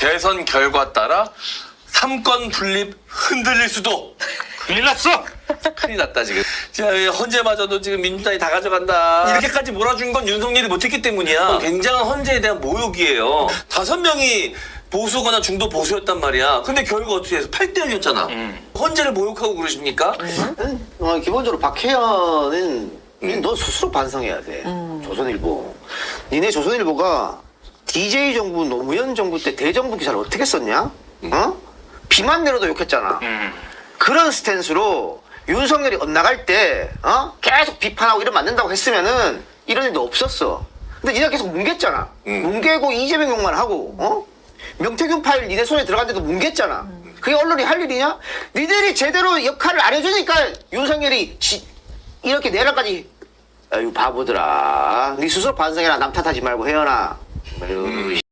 대선 결과 따라 삼권 분립 흔들릴 수도. 큰일 났어. 큰일 났다 지금. 자, 헌재마저도 지금 민주당이 다 가져간다. 이렇게까지 몰아준 건 윤석열이 못했기 때문이야. 굉장한 헌재에 대한 모욕이에요. 다섯 명이 보수거나 중도 보수였단 말이야. 근데 결과 어떻게 해서 8대 1이었잖아. 헌재를 모욕하고 그러십니까? 어, 기본적으로 박혜연은 너 스스로 반성해야 돼. 조선일보. 니네 조선일보가 DJ 정부, 노무현 정부 때 대정부 기사를 어떻게 썼냐? 어? 비만 내려도 욕했잖아. 그런 스탠스로 윤석열이 엇나갈 때, 어? 계속 비판하고 안 된다고 했으면은 이런 일도 없었어. 근데 니네 계속 뭉갰잖아. 뭉개고 이재명 욕만 하고, 어? 명태균 파일 니네 손에 들어간데도 뭉갰잖아. 그게 언론이 할 일이냐? 니들이 제대로 역할을 안 해주니까 윤석열이 지- 이렇게 내란까지 아유 바보들아 니 스스로 반성해라 남 탓하지 말고 혜연아 Bruges.